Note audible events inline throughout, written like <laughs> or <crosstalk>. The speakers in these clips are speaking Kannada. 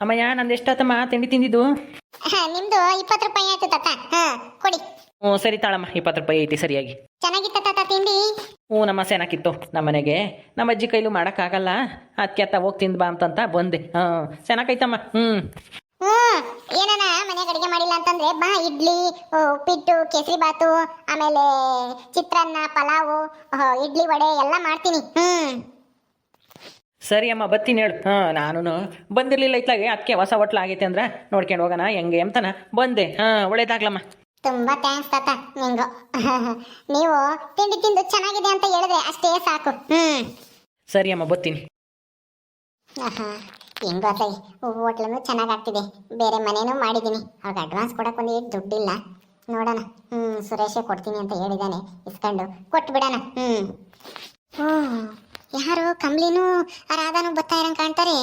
ಅಮ್ಮಯ್ಯ ನಂದು ಎಷ್ಟಾತಮ್ಮ? ತಿಂಡಿ ತಿಂದಿದ್ದು? ನಿಮ್ದು ಇಪ್ಪತ್ತು ರೂಪಾಯಿ ಆಯ್ತು ತಾತ. ಹಾ ಕೊಡಿ. ಹ್ಞೂ ಸರಿ ತಾಳಮ್ಮ ಇಪ್ಪತ್ತು ರೂಪಾಯಿ ಐತಿ ಸರಿಯಾಗಿ. ಚೆನ್ನಾಗಿತ್ತ ತಾತ ತಿಂಡಿ? ಹ್ಞೂ ನಮ್ಮ ಸೆನಾಕಿತ್ತು ನಮ್ಮ ಮನೆಗೆ. ನಮ್ಮ ಅಜ್ಜಿ ಕೈಲೂ ಮಾಡೋಕ್ಕಾಗಲ್ಲ. ಅದಕ್ಕೆ ಅತ್ತ ಹೋಗಿ ತಿಂದು ಬಾ ಅಂತಂತ ಬಂದೆ. ಹಾಂ ಸೆನಾಕೈತಮ್ಮ ಹ್ಞೂ. ಹ್ಞೂ ಏನನ ಮನೆಗೆ ಅಡುಗೆ ಮಾಡಿಲ್ಲ ಅಂತಂದ್ರೆ ಬಾ ಇಡ್ಲಿ ಉಪ್ಪಿಟ್ಟು ಕೇಸರಿ ಬಾತು ಆಮೇಲೆ ಚಿತ್ರಾನ್ನ ಪಲಾವು ಇಡ್ಲಿ ವಡೆ ಎಲ್ಲ ಮಾಡ್ತೀನಿ. ಹ್ಮ್ ಸರಿ ಅಮ್ಮ ಬತ್ತೀನಿ ಹೇಳು. ಹಾಂ ನಾನು ಬಂದಿರಲಿಲ್ಲ ಇತ್ಲಾಗೆ ಅದಕ್ಕೆ ಹೊಸ ಹೋಟ್ಲ ಆಗೈತೆ ಅಂದ್ರೆ ನೋಡ್ಕೊಂಡು ಹೋಗೋಣ ಹೆಂಗೆ ಅಂತನ ಬಂದೆ. ಹಾಂ ಒಳ್ಳೇದಾಗ್ಲಮ್ಮ. ತುಂಬಾ ಥ್ಯಾಂಕ್ಸ್ ತಾತ ನಿಂಗು. <laughs> ನೀವು ತಿಂಡಿ ತಿಂದು ಚೆನ್ನಾಗಿದೆ ಅಂತ ಹೇಳಿದ್ರೆ ಅಷ್ಟೇ ಸಾಕು. ಹ್ಮ್. ಸರಿ ಅಮ್ಮ ಬತ್ತೀನಿ. ಆಹಾ, ಹೆಂಗೋ ಅತ್ತೈ ಹೋಟ್ಲನ್ನು ಚೆನ್ನಾಗಿ ಆಗ್ತಿದೆ ಬೇರೆ ಮನೇನೂ ಮಾಡಿದ್ದೀನಿ. ಅವ್ರಿಗೆ ಅಡ್ವಾನ್ಸ್ ಕೊಡಕ್ಕೆ ಒಂದು ದುಡ್ಡಿಲ್ಲ. ನೋಡೋಣ. ಹ್ಮ್ ಸುರೇಶೇ ಕೊಡ್ತೀನಿ ಅಂತ ಹೇಳಿದ್ದಾನೆ ಇಸ್ಕೊಂಡು ಕೊಟ್ಟು ಬಿಡೋಣ ಹ್ಮ್. ಹ್ಮ್. ಯಾರು ಕಂಬ್ಲಿನೂ ರಾಧಾನು ಬರ್ತಾ ಇರಂಗ್ ಕಾಣ್ತಾರೆ?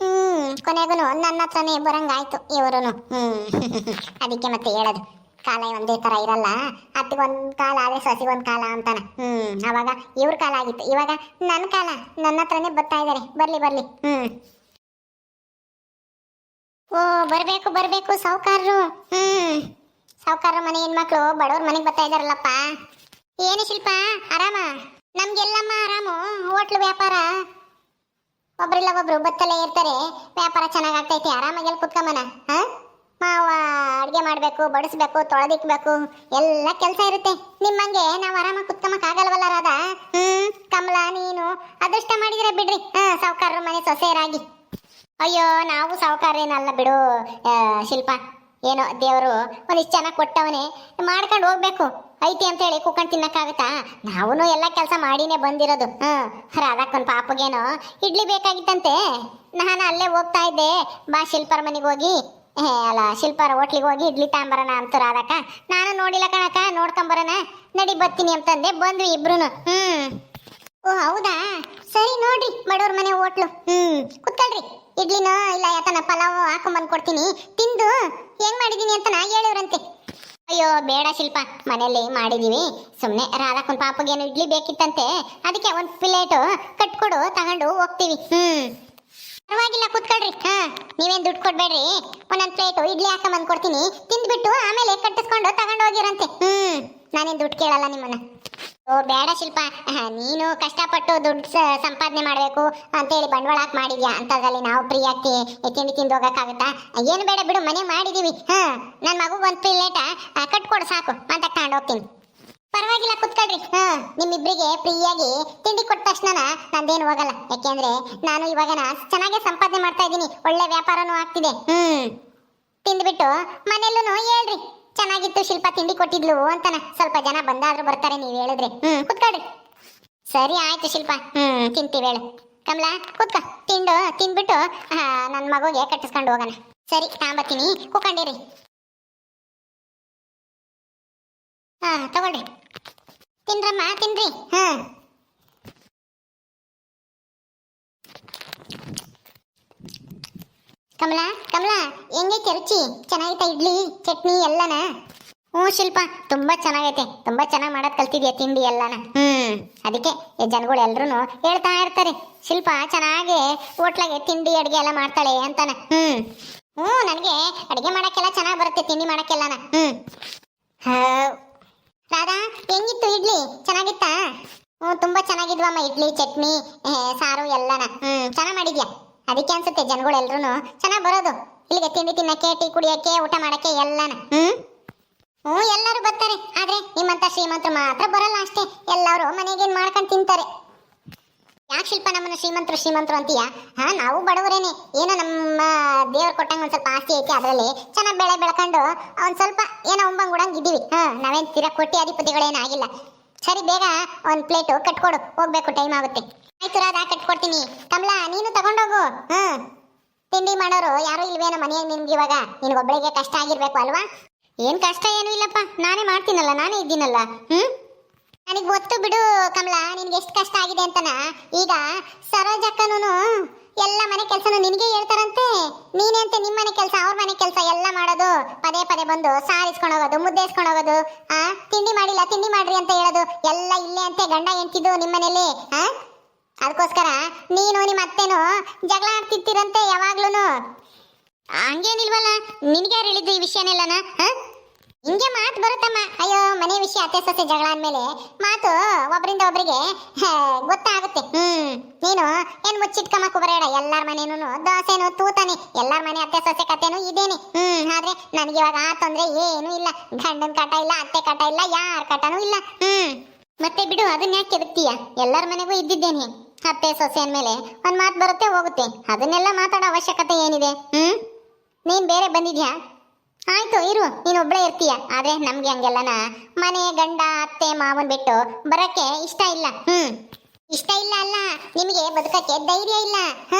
ಹ್ಮ್ ಕೊನೆಗೂ ನನ್ನ ಹತ್ರನೇ ಬರಂಗಾಯ್ತು ಇವರು ಹ್ಮ್, ಅದಕ್ಕೆ ಮತ್ತೆ ಹೇಳೋದು. ಕಾಲ ಒಂದೇ ತರ ಇರಲ್ಲ. ಒಂದ್ ಕಾಲ ಆದ್ರೆ ಸಸಿ ಒಂದ್ ಕಾಲ ಅಂತಾನ. ಹ್ಮ್, ಅವಾಗ ಇವ್ರ ಕಾಲ ಆಗಿತ್ತು. ಇವಾಗ ನನ್ನ ಕಾಲ. ನನ್ನ ಹತ್ರನೇ ಬರ್ತಾ ಇದಾರೆ. ಬರ್ಲಿ ಬರ್ಲಿ. ಹ್ಮ್. ಓ, ಬರ್ಬೇಕು ಬರ್ಬೇಕು ಸಾವುಕಾರರು ಹ್ಮ್. ಸಾವುಕಾರರ ಮನೆ ಹೆಣ್ಮಕ್ಳು ಬಡವ್ರ ಮನೆಗೆ ಬರ್ತಾ ಇದಾರಲ್ಲಪ್ಪ. ಏನು ಶಿಲ್ಪ? ಆರಾಮ? ನಮ್ಗೆಲ್ಲಮ್ಮ ಆರಾಮು? ಹೋಟ್ಲು ವ್ಯಾಪಾರ? ಒಬ್ರಿಲ್ಲ ಒಬ್ರು ಬತ್ತಲೇ ಇರ್ತಾರೆ ವ್ಯಾಪಾರ ಚೆನ್ನಾಗ್ ಆಗ್ತೈತಿ ಆರಾಮಾಗಿ ಎಲ್ಲಿ ಕುತ್ಕೊಂಬನ ಮಾವ ಅಡ್ಗೆ ಮಾಡ್ಬೇಕು, ಬಡಿಸ್ಬೇಕು, ತೊಳೆದಿಕ್ಬೇಕು, ಎಲ್ಲ ಕೆಲಸ ಇರುತ್ತೆ. ನಿಮ್ಮಂಗೆ ನಾವು ಆರಾಮಾಗಿ ಕುತ್ಕೊಂಬಕ್ ಆಗಲ್ವಲ್ಲ ರಾಧ? ಹ್ಮ್, ಕಮಲ, ನೀನು, ಅದೃಷ್ಟ ಮಾಡಿದ್ರೆ ಬಿಡ್ರಿ. ಹಾ, ಸಾವುಕಾರರು ಮನೆ ಸೊಸೆಯರಾಗಿ. ಅಯ್ಯೋ, ನಾವು ಸಾವುಕಾರ ಏನಲ್ಲ ಬಿಡು ಶಿಲ್ಪ. ಏನೋ ದೇವರು ಒಂದಿಷ್ಟು ಚೆನ್ನಾಗಿ ಕೊಟ್ಟವನೇ ಮಾಡ್ಕೊಂಡು ಹೋಗ್ಬೇಕು. ಐತಿ ಅಂತ ಹೇಳಿ ಕುಕ್ಕಂಡು ತಿನ್ನಕ್ಕಾಗತ್ತಾ? ನಾವು ಎಲ್ಲ ಕೆಲಸ ಮಾಡಿನೇ ಬಂದಿರೋದು. ಹ್ಞೂ ರಾಧಕ್ಕನ ಪಾಪಗೇನೋ ಇಡ್ಲಿ ಬೇಕಾಗಿತ್ತಂತೆ. ನಾನು ಅಲ್ಲೇ ಹೋಗ್ತಾ ಇದ್ದೆ. ಬಾ ಶಿಲ್ಪರ ಮನೆಗೆ ಹೋಗಿ. ಏ, ಅಲ್ಲ ಶಿಲ್ಪರ ಹೋಟ್ಲಿಗೆ ಹೋಗಿ ಇಡ್ಲಿ ತಾಂಬರನ ಅಂತ ರಾಧಕ್ಕ. ನಾನು ನೋಡಿಲ್ಲ ಕಣಕ್ಕ ನೋಡ್ಕೊಂಬರೋಣ ನಡಿ ಬರ್ತೀನಿ ಅಂತಂದೆ ಬಂದ್ವಿ ಇಬ್ರು ಹ್ಞೂ ಓ ಹೌದಾ? ಸರಿ ನೋಡ್ರಿ ಬಡವ್ರ ಮನೆ ಹೋಟ್ಲು. ಹ್ಞೂ ಕುತ್ಕೊಳ್ರಿ. ಇಡ್ಲಿನ ಇಲ್ಲ ಯಾತನ ಪಲಾವ್ ಹಾಕೊಂಡ್ಬಂದು ಕೊಡ್ತೀನಿ. ತಿಂದು ಹೆಂಗ್ ಮಾಡಿದೀನಿ ಅಂತ ನಾ ಹೇಳಿವ್ರಂತೆ ಅಯ್ಯೋ, ಬೇಡ ಶಿಲ್ಪ. ಮನೆಯಲ್ಲಿ ಮಾಡಿದೀವಿ. ಸುಮ್ಮನೆ ರಾಧಾಕುನ್ ಪಾಪಗೇನು ಇಡ್ಲಿ ಬೇಕಿತ್ತಂತೆ. ಅದಕ್ಕೆ ಒಂದು ಪ್ಲೇಟ್ ಕಟ್ಕೊಡು, ತಗೊಂಡು ಹೋಗ್ತೀವಿ. ಹ್ಮ್. ಪರವಾಗಿಲ್ಲ, ಕುತ್ಕೊಳ್ರಿ. ಹಾ, ನೀವೇನ್ ದುಡ್ಡು ಕೊಡ್ಬೇಡ್ರಿ. ಒಂದೊಂದ್ ಪ್ಲೇಟ್ ಇಡ್ಲಿ ಹಾಕ ಬಂದ್ ಕೊಡ್ತೀನಿ. ತಿಂದ್ಬಿಟ್ಟು ಆಮೇಲೆ ಕಟ್ಟಿಸ್ಕೊಂಡು ತಗೊಂಡು ಹೋಗಿರಂತೆ. ಹ್ಮ್, ನಾನೇನ್ ದುಡ್ಡು ಕೇಳಲ್ಲ ನಿಮ್ಮನ್ನ. ಓ, ಬೇಡ ಶಿಲ್ಪ. ನೀನು ಕಷ್ಟಪಟ್ಟು ದುಡ್ಡು ಸಂಪಾದನೆ ಮಾಡಬೇಕು ಅಂತೇಳಿ ಬಂಡವಾಳ ಹಾಕಿ ಮಾಡಿದ್ಯಾ? ಅಂತದ್ರಲ್ಲಿ ನಾವು ಫ್ರೀ ಆಗ್ತಿ ತಿಂಡಿ ತಿಂದು ಹೋಗಕ್ಕಾಗತ್ತಾ? ಏನು ಬೇಡ ಬಿಡು, ಮನೆ ಮಾಡಿದೀವಿ. ಹಾ ನನ್ನ ಮಗು ಒಂದು ಪ್ಲೇಟ ಕಟ್ಕೊಡು ಸಾಕು. ಅಂತ ತಗೊಂಡು ಹೋಗ್ತೀನಿ. ಪರವಾಗಿಲ್ಲ, ಕುತ್ಕೊಳ್ರಿ. ಹಾ, ನಿಮ್ಮಿಬ್ರಿಗೆ ಫ್ರೀಯಾಗಿ ತಿಂಡಿ ಕೊಟ್ಟ ತಕ್ಷಣ ನಂದೇನು ಹೋಗಲ್ಲ. ಯಾಕೆಂದ್ರೆ ನಾನು ಇವಾಗ ಚೆನ್ನಾಗಿ ಸಂಪಾದನೆ ಮಾಡ್ತಾ ಇದ್ದೀನಿ. ಒಳ್ಳೆ ವ್ಯಾಪಾರನೂ ಆಗ್ತಿದೆ. ಹ್ಮ್. ತಿಂದ್ಬಿಟ್ಟು ಮನೆಯಲ್ಲೂ ಹೇಳ್ರಿ. ಚೆನ್ನಾಗಿತ್ತು ಶಿಲ್ಪ ತಿಂಡಿ ಕೊಟ್ಟಿದ್ಲು ಅಂತಾನ. ಸ್ವಲ್ಪ ಜನ ಬಂದಾದ್ರೂ ಬರ್ತಾರೆ, ನೀವು ಹೇಳಿದ್ರೆ. ಹ್ಮ್, ಕುತ್ಕೊಳ್ರಿ. ಸರಿ ಆಯ್ತು ಶಿಲ್ಪ. ಹ್ಮ್, ತಿಂತೀವಿ ಹೇಳು. ಕಮಲ, ಕುತ್ಕ. ತಿಂಡು, ತಿಂದ್ಬಿಟ್ಟು ನನ್ನ ಮಗುಗೆ ಕಟ್ಟಿಸ್ಕೊಂಡು ಹೋಗೋಣ. ಸರಿ ತಾಂಬತ್ತೀನಿ ಕುತ್ಕೊಂಡಿರಿ. ಹಾ ತಗೊಳ್ರಿ ತಿನ್ರಮ್ಮ, ತಿನ್ರಿ. ಹಾ. ಕಮಲಾ, ಕಮಲ ಹೆಂಗೈತೆ ರುಚಿ ಚೆನ್ನಾಗೈತೆ ಇಡ್ಲಿ, ಚಟ್ನಿ ಎಲ್ಲನ? ಹ್ಞೂ ಶಿಲ್ಪ, ತುಂಬ ಚೆನ್ನಾಗೈತೆ. ತುಂಬ ಚೆನ್ನಾಗಿ ಮಾಡೋದು ಕಲ್ತಿದ್ಯಾ ತಿಂಡಿ ಎಲ್ಲನ? ಹ್ಞೂ ಅದಕ್ಕೆ ಜನಗಳು ಎಲ್ರು ಹೇಳ್ತಾ ಇರ್ತಾರೆ. ಶಿಲ್ಪ, ಚೆನ್ನಾಗಿ ಹೋಟ್ಲಾಗೆ ತಿಂಡಿ, ಅಡುಗೆ ಎಲ್ಲ ಮಾಡ್ತಾಳೆ ಅಂತಾನೆ. ಹ್ಞೂ ಹ್ಞೂ, ನನಗೆ ಅಡುಗೆ ಮಾಡೋಕ್ಕೆಲ್ಲ ಚೆನ್ನಾಗಿ ಬರುತ್ತೆ, ತಿಂಡಿ ಮಾಡಕ್ಕೆಲ್ಲನ. ಹ್ಞೂ ರಾಧಾ ಹೆಂಗಿತ್ತು ಇಡ್ಲಿ? ಚೆನ್ನಾಗಿತ್ತಾ? ಹ್ಞೂ, ತುಂಬಾ ಚೆನ್ನಾಗಿದ್ವಮ್ಮ ಇಡ್ಲಿ, ಚಟ್ನಿ ಸಾರು ಎಲ್ಲನ. ಹ್ಮ್, ಚೆನ್ನಾಗಿ ಮಾಡಿದ್ಯಾ? ಅದಕ್ಕೆ ಅನ್ಸುತ್ತೆ ಜನಗಳು ಎಲ್ರು ಚೆನ್ನಾಗಿ ಬರೋದು. ಇಲ್ಲಿಗೆ ತಿಂಡಿ ತಿನ್ನಕ್ಕೆ, ಟೀ ಕುಡಿಯಕ್ಕೆ, ಊಟ ಮಾಡಕ್ಕೆ ಎಲ್ಲನ. ಹ್ಮ್? ಹ್ಞೂ, ಎಲ್ಲರೂ ಬರ್ತಾರೆ. ಆದ್ರೆ ನಿಮ್ಮಂತ ಶ್ರೀಮಂತರು ಮಾತ್ರ ಬರಲ್ಲ ಅಷ್ಟೇ. ಎಲ್ಲರೂ ಮನೆಗೇನು ಮಾಡ್ಕೊಂಡು ತಿಂತಾರೆ. ಯಾಕೆ ಶಿಲ್ಪ ನಮ್ಮನ್ನ ಶ್ರೀಮಂತರು ಶ್ರೀಮಂತರು ಅಂತೀಯ? ಹಾ, ನಾವು ಬಡವರೇನೆ. ಏನೋ ನಮ್ಮ ದೇವ್ರು ಕೊಟ್ಟಂಗ ಒಂದ್ ಸ್ವಲ್ಪ ಆಸ್ತಿ ಐತಿ ಅದರಲ್ಲಿ. ಚೆನ್ನಾಗಿ ಬೆಳೆ ಬೆಳ್ಕೊಂಡು ಒಂದ್ ಸ್ವಲ್ಪ ಏನೋ ಉಂಬಂಗ್ ಉಡಂಗ್ ಇದ್ದೀವಿ. ಹಾ, ನಾವೇನ್ ತೀರಾ ಕೊಟ್ಟಿ ಅಧಿಪತಿಗಳೇನು ಆಗಿಲ್ಲ. ಸರಿ, ಬೇಗ ಒಂದು ಪ್ಲೇಟು ಕಟ್ಕೊಡು. ಹೋಗ್ಬೇಕು ಟೈಮ್ ಆಗುತ್ತೆ. ಆಯ್ತು, ರಾಧಾ, ಕಟ್ಕೊಡ್ತೀನಿ. ಕಮಲಾ, ನೀನು ತಗೊಂಡೋಗು. ಹಾ. ತಿಂಡಿ ಮಾಡೋರು ಯಾರು ಇಲ್ವೇನೋ ಮನೆಯಾಗ ನಿನ್ಗೆ ಇವಾಗ. ನಿನ್ಗೊಬ್ಬಳಿಗೆ ಕಷ್ಟ ಆಗಿರ್ಬೇಕು ಅಲ್ವಾ? ಏನು ಕಷ್ಟ ಏನು ಇಲ್ಲಪ್ಪ. ನಾನೇ ಮಾಡ್ತೀನಲ್ಲ, ನಾನೇ ಇದ್ದೀನಲ್ಲ. ಹ್ಮ್? ನನಗೆ ಗೊತ್ತು ಬಿಡು ಕಮಲ, ನಿನ್ಗೆ ಎಷ್ಟು ಕಷ್ಟ ಆಗಿದೆ ಅಂತನ? ಈಗ ಸರೋಜಕ್ಕನೂ ಎಲ್ಲ ಮನೆ ಕೆಲಸನೂ ನಿನಗೆ ಹೇಳ್ತಾರಂತೆ. ನೀನೇ ಅಂತ ನಿಮ್ಮ ಮನೆ ಕೆಲಸ, ಅವ್ರ ಮನೆ ಕೆಲಸ ಎಲ್ಲ ಮಾಡೋದು. ಪದೇ ಪದೇ ಬಂದು ಸಾರಿಸ್ಕೊಂಡು ಹೋಗೋದು, ಮುದ್ದೆ ಇಸ್ಕೊಂಡು ಹೋಗೋದು, ಆ? ತಿಂಡಿ ಮಾಡಿಲ್ಲ, ತಿಂಡಿ ಮಾಡ್ರಿ ಅಂತ ಹೇಳೋದು, ಎಲ್ಲ ಇಲ್ಲೇ ಅಂತೆ ಗಂಡ ಎಂತಿದ್ದು ನಿಮ್ಮ ಮನೇಲಿ ಆ? ಅದಕ್ಕೋಸ್ಕರ ನೀನು ನಿಮ್ಮ ಅತ್ತೆನು ಜಗಳ ಆಡ್ತಿರ್ತೀರಂತೆ ಯಾವಾಗ್ಲೂ ಹಂಗೇನಿಲ್ವಲ್ಲ ನಿನ್ಗೆ ಯಾರು ಹೇಳಿದ್ದು ಈ ವಿಷಯನೆಲ್ಲನ ಹಿಂಗೆ ಮಾತು ಬರುತ್ತಮ್ಮ. ಅಯ್ಯೋ, ಮನೆ ವಿಷಯ ಅತ್ತೆ ಸೊಸೆ ಜಗಳ ಅಂದ್ಮೇಲೆ ಮಾತು ಒಬ್ಬರಿಂದ ಒಬ್ಬರಿಗೆ ಗೊತ್ತಾಗುತ್ತೆ. ಹ್ಮ್, ನೀನು ಏನ್ ಮುಚ್ಚಿಟ್ಕಮ್ಮ ಕುಬರೇಡ ಎಲ್ಲಾರ ಮನೇನು ದೋಸೆನು ತೂತಾನೆ. ಎಲ್ಲಾರ ಮನೆ ಅತ್ತೆ ಸೊಸೆ ಕತೆನು ಇದೇನೆ. ಹ್ಮ್, ಆದ್ರೆ ನನಗೆ ಇವಾಗ ಆ ತೊಂದ್ರೆ ಏನು ಇಲ್ಲ. ಗಂಡನ ಕಟ ಇಲ್ಲ, ಅತ್ತೆ ಕಟ ಇಲ್ಲ, ಯಾರ ಕಟನೂ ಇಲ್ಲ. ಹ್ಮ್. ಮತ್ತೆ ಬಿಡು, ಅದನ್ನ ಯಾಕೆ ಕೆದಕ್ತೀಯ ಎಲ್ಲರ ಮನೆಗೂ ಇದ್ದಿದ್ದೇನೆ. ಅತ್ತೆ ಸೊಸೆ ಅಂದ್ಮೇಲೆ ಒಂದ್ ಮಾತು ಬರುತ್ತೆ, ಹೋಗುತ್ತೆ. ಅದನ್ನೆಲ್ಲ ಮಾತಾಡೋ ಅವಶ್ಯಕತೆ ಏನಿದೆ? ಹ್ಮ್? ನೀನ್ ಬೇರೆ ಬಂದಿದ್ಯಾ? ಆಯ್ತು, ಇರು. ನೀನು ಒಬ್ಬಳೇ ಇರ್ತೀಯ. ಆದ್ರೆ ನಮ್ಗೆ ಹಂಗೆಲ್ಲನ. ಮನೆ, ಗಂಡ, ಅತ್ತೆ, ಮಾವನ್ ಬಿಟ್ಟು ಬರಕ್ಕೆ ಇಷ್ಟ ಇಲ್ಲ. ಹ್ಮ್. ಇಷ್ಟ ಇಲ್ಲ ಅಲ್ಲ. ನಿಮಗೆ ಬದುಕಕ್ಕೆ ಧೈರ್ಯ ಇಲ್ಲ. ಹ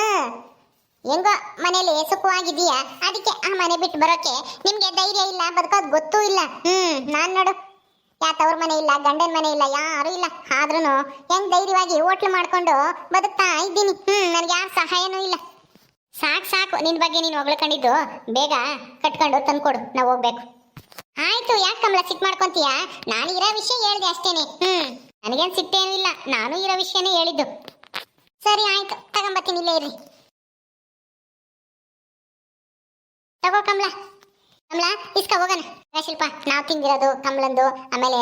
ಹೆಂಗೋ ಮನೇಲಿ ಸುಖವಾಗಿದೀಯ ಅದಕ್ಕೆ ಆ ಮನೆ ಬಿಟ್ಟು ಬರೋಕೆ ನಿಮ್ಗೆ ಧೈರ್ಯ ಇಲ್ಲ. ಬದುಕೋದ್ ಗೊತ್ತೂ ಇಲ್ಲ. ಹ್ಮ್, ನಾನ್ ನೋಡು. ಯಾತವ್ರ ಮನೆ ಇಲ್ಲ, ಗಂಡನ ಮನೆ ಇಲ್ಲ, ಯಾರು ಇಲ್ಲ. ಆದ್ರೂ ಹೆಂಗ್ ಧೈರ್ಯವಾಗಿ ಹೋಟ್ಲು ಮಾಡ್ಕೊಂಡು ಬದುಕ್ತಾ ಇದ್ದೀನಿ. ಹ್ಮ್, ನನ್ಗೆ ಯಾರ ಸಹಾಯನೂ ಇಲ್ಲ. ಸಾಕು ಸಾಕು. ನಿನ್ ಬಗ್ಗೆ ನೀನು ಹೊಗಳ್ಕೊಂಡಿದ್ದು, ಬೇಗ ಕಟ್ಕೊಂಡು ತಂದ್ಕೊಡು. ನಾವು ಹೋಗ್ಬೇಕು. ಆಯ್ತು, ಯಾಕೆ ಕಮಲ ಸಿಟ್ ಮಾಡ್ಕೊಂತೀಯ? ನಾನು ಇರೋ ವಿಷಯ ಹೇಳ್ದೆ ಅಷ್ಟೇನೆ. ಹ್ಮ್. ನನಗೇನ್ ಸಿಟ್ಟೇನೂ ಇಲ್ಲ. ನಾನು ಇರೋ ವಿಷಯನೇ ಹೇಳಿದ್ದು. ಸರಿ, ಆಯ್ತು. ತಗೊಂಬತ್ತೀನಿ, ಇಲ್ಲೇ ಇರ್ರಿ. ತಗೋ ಕಮಲ. ಕಮಲ, ಇಸ್ಕ, ಹೋಗೋಣ. ಶಿಲ್ಪ, ನಾವು ತಿಂದಿರೋದು ಕಮಲಂದು, ಆಮೇಲೆ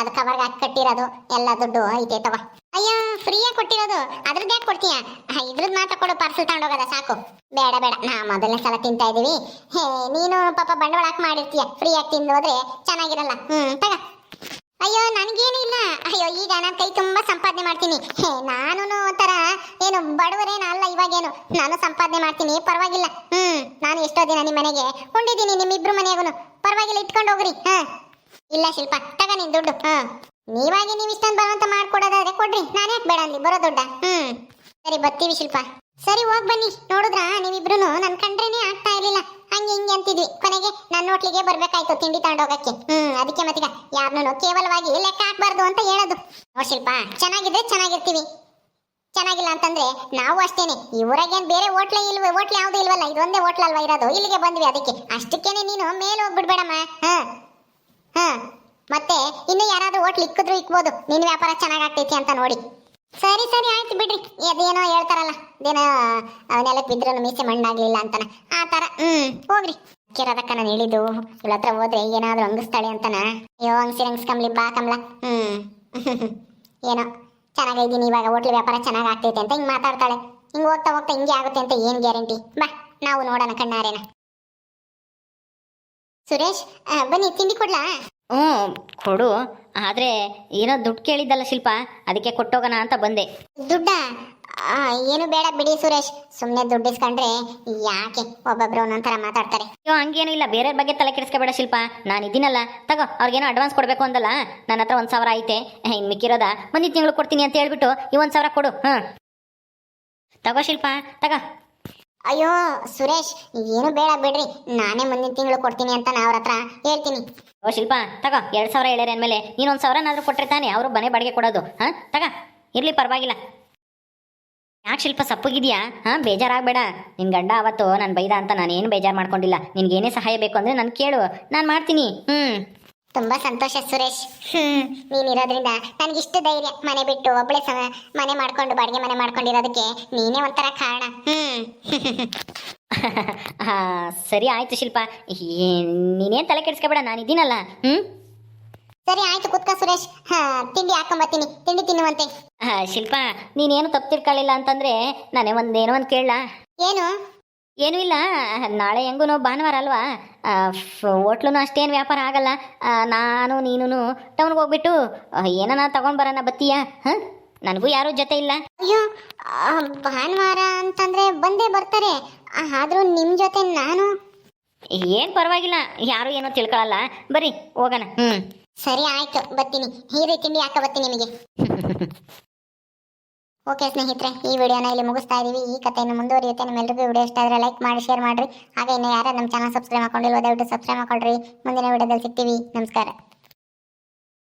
ಅದು ಕವರ್ಗೆ ಹಾಕಿ ಕಟ್ಟಿರೋದು, ಎಲ್ಲ ದುಡ್ಡು ಐತೆ, ತಗೋ. ಅಯ್ಯೋ ಫ್ರೀಯಾಗಿ ಕೊಟ್ಟಿರೋದು. ಅದ್ರದ್ದು ಯಾಕೆ ಕೊಡ್ತೀಯ? ಇದ್ರದ್ದು ಮಾತ್ರ ಕೊಡು ಪಾರ್ಸಲ್ ತಗೊಂಡೋಗದ ಸಾಕು. ಬೇಡ ಬೇಡ. ನಾ ಮೊದಲನೇ ಸಲ ತಿಂತಾ ಇದೀವಿ. ಹೇ, ನೀನು ಪಾಪ ಬಂಡವಾಳ ಹಾಕಿ ಮಾಡಿರ್ತೀಯ. ಫ್ರೀಯಾಗಿ ತಿಂದು ಹೋದ್ರೆ ಚೆನ್ನಾಗಿರಲ್ಲ. ಹ್ಮ್, ತಗ. ಅಯ್ಯೋ, ನನಗೇನು ಇಲ್ಲ. ಅಯ್ಯೋ, ಈಗ ನಾನು ಕೈ ತುಂಬಾ ಸಂಪಾದನೆ ಮಾಡ್ತೀನಿ. ಹೇ ನಾನು ಒಂಥರ ಏನು ಬಡವರೇನ ಅಲ್ಲ ಇವಾಗೇನು. ನಾನು ಸಂಪಾದನೆ ಮಾಡ್ತೀನಿ, ಪರವಾಗಿಲ್ಲ. ಹ್ಮ್, ನಾನು ಎಷ್ಟೋ ದಿನ ನಿಮ್ಮ ಮನೆಗೆ ಉಂಡಿದ್ದೀನಿ, ನಿಮ್ಮಿಬ್ರು ಮನೆಗೂ ಪರವಾಗಿಲ್ಲ, ಇಟ್ಕೊಂಡು ಹೋಗ್ರಿ. ಹಾ. ಇಲ್ಲ ಶಿಲ್ಪ, ತಗ ನಿನ್ ದುಡ್ಡು. ಹಾ. ನೀವಾಗಿ ನೀವು ಇಷ್ಟೊಂದು ಬರುವಂತ ಮಾಡ್ಕೊಡೋದಾದ್ರೆ ಕೊಡ್ರಿ. ನಾನು ಬೇಡ ಅಲ್ಲಿ? ಬರೋ ದೊಡ್ಡ. ಹ್ಮ್. ಸರಿ, ಬರ್ತೀವಿ ಶಿಲ್ಪ. ಸರಿ, ಹೋಗ್ ಬನ್ನಿ. ನೋಡಿದ್ರ? ನೀವಿಬ್ರು ನನ್ ಕಂಡ್ರೇನೆ ಆಗ್ತಾ ಇರ್ಲಿಲ್ಲ. ಹಂಗೆ ಹಿಂಗೆ ಅಂತಿದ್ವಿ. ಕೊನೆಗೆ ನನ್ನ ಹೋಟ್ಲಿಗೆ ಬರ್ಬೇಕಾಯ್ತು ತಿಂಡಿ ತಗೊಂಡೋಗಕ್ಕೆ. ಹ್ಮ್, ಅದಕ್ಕೆ ಮತ್ತೀಗ ಯಾರನ್ನೂ ಕೇವಲವಾಗಿ ಲೆಕ್ಕ ಹಾಕ್ಬಾರ್ದು ಅಂತ ಹೇಳೋದು. ನೋಡ್ ಶಿಲ್ಪ, ಚೆನ್ನಾಗಿದ್ರೆ ಚೆನ್ನಾಗಿರ್ತೀವಿ. ಚೆನ್ನಾಗಿಲ್ಲ ಅಂತಂದ್ರೆ ನಾವು ಅಷ್ಟೇನೆ. ಈ ಬೇರೆ ಹೋಟ್ಲೆ ಇಲ್ವ? ಹೋಟ್ಲ್ ಯಾವ್ದು ಇಲ್ವಲ್ಲ? ಇದೊಂದೇ ಹೋಟ್ಲ್ ಅಲ್ವಾ ಇರೋದು? ಇಲ್ಲಿಗೆ ಬಂದ್ವಿ ಅದಕ್ಕೆ. ಅಷ್ಟಕ್ಕೇನೆ ನೀನು ಮೇಲೆ ಹೋಗ್ಬಿಡ್ಬೇಡಮ್ಮ. ಹಾ ಹಾ ಮತ್ತೆ ಇನ್ನು ಯಾರಾದ್ರೂ ಹೋಟ್ಲ್ ಇಕ್ಕಿದ್ರು ಇಕ್ಬೋದು. ನಿನ್ನ ವ್ಯಾಪಾರ ಚೆನ್ನಾಗ್ ಆಗ್ತೈತಿ ಅಂತ ನೋಡಿ. ಸರಿ ಸರಿ, ಆಯ್ತು ಬಿಡ್ರಿ. ಅದೇನೋ ಹೇಳ್ತಾರಲ್ಲ, ಅದೇನೋ ಅವನೆಲ್ಲ ಬಿದ್ರು ಮೀಸೆ ಮಣ್ಣಾಗ್ಲಿಲ್ಲ ಅಂತನ. ಆ ತರ, ಹ್ಮ್, ಹೋಗ್ರಿ. ಕಿರದಕ್ಕ ನಾನು ಹೇಳಿದ್ದು, ಇವಳ ಹತ್ರ ಹೋದ್ರೆ ಏನಾದ್ರೂ ಹಂಗಿಸ್ತಾಳೆ ಅಂತನ. ಅಯ್ಯೋ, ಹಂಗ್ಸಿರ್ ಕಮ್ಲಿ ಬಾ ಕಮ್ಲ ಹ್ಮ್. <laughs> ಏನೋ, ಚೆನ್ನಾಗಿದ್ದೀನಿ, ಇವಾಗ ಹೋಟ್ಲ್ ವ್ಯಾಪಾರ ಚೆನ್ನಾಗಿ ಆಗ್ತೈತೆ ಅಂತ ಹಿಂಗ್ ಮಾತಾಡ್ತಾಳೆ. ಹಿಂಗೆ ಹೋಗ್ತಾ ಹೋಗ್ತಾ ಹಿಂಗೆ ಆಗುತ್ತೆ ಅಂತ ಏನು ಗ್ಯಾರಂಟಿ? ಬಾ, ನಾವು ನೋಡೋಣ ಕಣ್ಣಾರೇನ. ಸುರೇಶ್ ಆ, ಬನ್ನಿ ತಿಂಡಿ ಕೊಡ್ಲಾ? ಹ್ಞೂ ಕೊಡು. ಆದರೆ ಏನೋ ದುಡ್ಡು ಕೇಳಿದ್ದಲ್ಲ ಶಿಲ್ಪ ಅದಕ್ಕೆ ಕೊಟ್ಟೋಗೋಣ ಅಂತ ಬಂದೆ. ದುಡ್ಡ? ಆ, ಏನು ಬೇಡ ಬಿಡಿ ಸುರೇಶ್. ಸುಮ್ಮನೆ ದುಡ್ಡು ಇಸ್ಕೊಂಡ್ರೆ ಯಾಕೆ ಒಬ್ಬೊಬ್ರು ಒಂದೊಂಥರ ಮಾತಾಡ್ತಾರೆ? ಅಯ್ಯೋ ಹಂಗೇನು ಇಲ್ಲ. ಬೇರೆ ಬಗ್ಗೆ ತಲೆ ಕೆಡಿಸ್ಕೋಬೇಡ ಶಿಲ್ಪ. ನಾನು ಇದ್ದೀನಲ್ಲ ತಗೋ ಅವ್ರಿಗೇನೋ ಅಡ್ವಾನ್ಸ್ ಕೊಡಬೇಕು ಅಂದಲ್ಲ. ನನ್ನ ಹತ್ರ ಒಂದು ಸಾವಿರ ಐತೆ. ಇನ್ನು ಮಿಕ್ಕಿರೋದ? ಮುಂದಿನ ತಿಂಗಳು ಕೊಡ್ತೀನಿ ಅಂತ ಹೇಳ್ಬಿಟ್ಟು ಈ ಒಂದು ಸಾವಿರ ಕೊಡು. ಹಾಂ ತಗೋ ಶಿಲ್ಪ ತಗೋ. ಅಯ್ಯೋ ಸುರೇಶ್ ಏನು ಬೇಡ ಬಿಡ್ರಿ. ನಾನೇ ಮುಂದಿನ ತಿಂಗಳು ಕೊಡ್ತೀನಿ ಅಂತ ನಾ ಅವ್ರ ಹತ್ರ ಹೇಳ್ತೀನಿ. ಓ ಶಿಲ್ಪ ತಗೋ ಎರಡು ಸಾವಿರ ಹೇಳಿರಿ ಅಂದಮೇಲೆ ನೀನೊಂದು ಸಾವಿರನಾದ್ರೂ ಕೊಟ್ಟರೆ ತಾನೆ ಅವರು ಮನೆ ಬಾಡಿಗೆ ಕೊಡೋದು. ಹಾಂ ತಗ ಇರಲಿ ಪರವಾಗಿಲ್ಲ. ಯಾಕೆ ಶಿಲ್ಪ ಸಪ್ಪಗಿದೆಯಾ? ಹಾಂ ಬೇಜಾರಾಗಬೇಡ. ನಿನ್ನ ಗಂಡ ಅವತ್ತು ನಾನು ಬೈದ ಅಂತ ನಾನು ಏನು ಬೇಜಾರು ಮಾಡ್ಕೊಂಡಿಲ್ಲ. ನಿನಗೇನೇ ಸಹಾಯ ಬೇಕು ಅಂದರೆ ನಾನು ಕೇಳು. ನಾನು ಮಾಡ್ತೀನಿ. ಹ್ಞೂ ತುಂಬಾ ಸಂತೋಷ ಸುರೇಶ್. ಹ್ಮ್. ನೀನಿರೋದ್ರಿಂದ ನನಗಿಷ್ಟು ಧೈರ್ಯ. ಮನೆ ಬಿಟ್ಟು ಒಬ್ಬಳೇ ಸ ಮನೆ ಮಾಡ್ಕೊಂಡು ಬಾಡಿಗೆ ಮನೆ ಮಾಡ್ಕೊಂಡಿರೋದಕ್ಕೆ ನೀನೇ ಒಂಥರ ಕಾರಣ. ಹ್ಮ್. <laughs> ಸರಿ ಆಯ್ತು ಶಿಲ್ಪ. ನೀನೇನ್ ತಲೆ ಕೆಡಿಸ್ಕೋಬೇಡ ನಾನು ಇದೀನಲ್ಲ ಹ್ಮ್? ಸರಿ ಆಯ್ತು ಕುತ್ಕ ಸುರೇಶ್. ಹಾ ತಿಂಡಿ ಹಾಕೊಂಬತ್ತೀನಿ ತಿಂಡಿ ತಿನ್ನುವಂತೆ. ಹಾ ಶಿಲ್ಪ ನೀನೇನು ತಪ್ಪು ತಿಳ್ಕೊಳ್ಳಿಲ್ಲ ಅಂತಂದ್ರೆ ನಾನೇ ಒಂದು ಏನೋ ಒಂದು ಕೇಳಲ್ಲ ಏನು? ಏನೂ ಇಲ್ಲ ನಾಳೆ ಹೆಂಗೂ ಭಾನುವಾರ ಅಲ್ವಾ? ಹೋಟ್ಲು ಅಷ್ಟೇನು ವ್ಯಾಪಾರ ಆಗಲ್ಲ. ನಾನು ನೀನು ಟೌನ್ಗೆ ಹೋಗ್ಬಿಟ್ಟು ಏನನ್ನ ಏನನ ತಗೊಂಡ್ ಬರೋಣ ಬತ್ತೀಯಾ ಹಾಂ? ನನಗೂ ಯಾರು ಜೊತೆ ಇಲ್ಲ. ಅಯ್ಯೋ ಆ, ಭಾನುವಾರ ಅಂತಂದ್ರೆ ಬಂದೇ ಬರ್ತಾರೆ. ಆದ್ರೂ ನಿಮ್ ಜೊತೆ ನಾನು? ಏನು ಪರವಾಗಿಲ್ಲ ಯಾರು ಏನೋ ತಿಳ್ಕೊಳ್ಳಲ್ಲ ಬರೀ ಹೋಗೋಣ. ಹ್ಮ್. ಸರಿ ಆಯ್ತು. ಬರ್ತೀನಿ. ಹೀರೆ ತಿಂಡಿ ಹಾಕ ಬರ್ತೀನಿ ನಿಮಗೆ? <laughs> ಓಕೆ ಸ್ನೇಹಿತರೆ ಈ ವಿಡಿಯೋನ ಇಲ್ಲಿ ಮುಗಿಸ್ತಾ ಇದೀವಿ. ಈ ಕಥೆಯನ್ನು ಮುಂದುವರಿಯುತ್ತೆ. ನಿಮ್ಮೆಲ್ಲರಿಗೂ ವಿಡಿಯೋ ಇಷ್ಟ ಆದರೆ ಲೈಕ್ ಮಾಡಿ ಶೇರ್ ಮಾಡಿರಿ. ಹಾಗೆ ಇನ್ನು ಯಾರು ನಮ್ಮ ಚಾನಲ್ ಸಬ್ಸ್ಕ್ರೈಬ್ ಮಾಡ್ಕೊಂಡಿಲ್ವೋ ದಯವಿಟ್ಟು ಸಬ್ಸ್ಕ್ರೈಬ್ ಮಾಡ್ಕೊಳ್ರಿ. ಮುಂದಿನ ವಿಡಿಯೋದಲ್ಲಿ ಸಿಗ್ತೀವಿ. ನಮಸ್ಕಾರ.